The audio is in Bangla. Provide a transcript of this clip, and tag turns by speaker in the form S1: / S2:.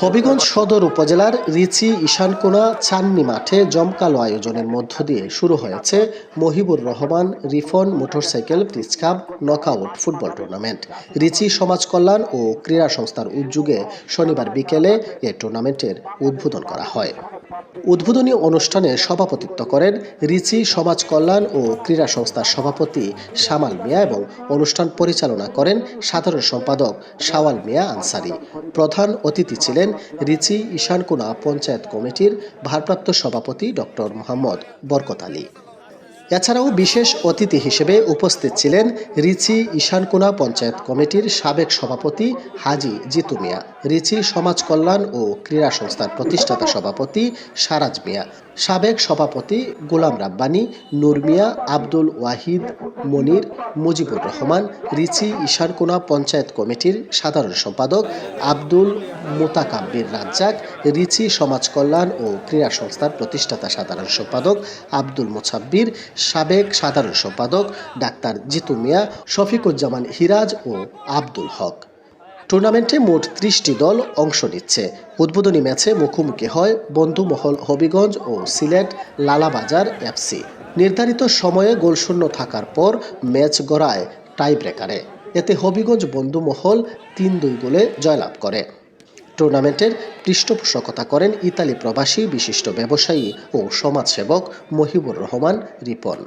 S1: হবিগঞ্জ সদর উপজেলার রিচি ঈশানকোনা চান্নি মাঠে জমকালো আয়োজনের মধ্য দিয়ে শুরু হয়েছে Mohibur Rahman Rifon motorcycle cup knockout football tournament. Richi সমাজ কল্যাণ ও ক্রীড়া সংস্থার উদ্যোগে শনিবার বিকেলে এ টুর্নামেন্টের উদ্বোধন করা হয়। উদ্বোধনী অনুষ্ঠানে সভাপতিত্ব করেন রিচি সমাজ কল্যাণ ও ক্রীড়া সংস্থার সভাপতি শামাল মিয়া এবং অনুষ্ঠান পরিচালনা করেন সাধারণ সম্পাদক শাওয়াল মিয়া আনসারি। প্রধান অতিথি ছিলেন রিচি ঈশানকুনা পঞ্চায়েত কমিটির ভারপ্রাপ্ত সভাপতি ডক্টর মোহাম্মদ বরকত আলী। এছাড়াও বিশেষ অতিথি হিসেবে উপস্থিত ছিলেন রিচি ঈশানকুনা পঞ্চায়েত কমিটির সাবেক সভাপতি হাজি জিতু মিয়া, রিচি সমাজ কল্যাণ ও ক্রীড়া সংস্থার প্রতিষ্ঠাতা সভাপতি সারাজ মিয়া, সাবেক সভাপতি গোলাম রাব্বানি, নূর মিয়া, আব্দুল ওয়াহিদ, মনির, মুজিবুর রহমান, রিচি ঈশানকুনা পঞ্চায়েত কমিটির সাধারণ সম্পাদক আব্দুল মোতাকাব্বির রাজ্জাক, রিচি সমাজ কল্যাণ ও ক্রীড়া সংস্থার প্রতিষ্ঠাতা সাধারণ সম্পাদক আব্দুল মোছাব্বির সাবেক সাধারণ সম্পাদক ডাক্তার জিতু মিয়া, শফিকুজ্জামান হিরাজ ও আব্দুল হক। টুর্নামেন্টে মোট ত্রিশটি দল অংশ নিচ্ছে। উদ্বোধনী ম্যাচে মুখোমুখি হয় বন্ধুমহল হবিগঞ্জ ও সিলেট লালাবাজার এফসি নির্ধারিত সময়ে গোলশূন্য থাকার পর ম্যাচ গড়ায় টাই ব্রেকারে এতে হবিগঞ্জ বন্ধুমহল তিন দুই গোলে জয়লাভ করে। টুর্নামেন্টের পৃষ্ঠপোষকতা করেন ইতালি প্রবাসী বিশিষ্ট ব্যবসায়ী ও সমাজসেবক মহিবুর রহমান রিপন।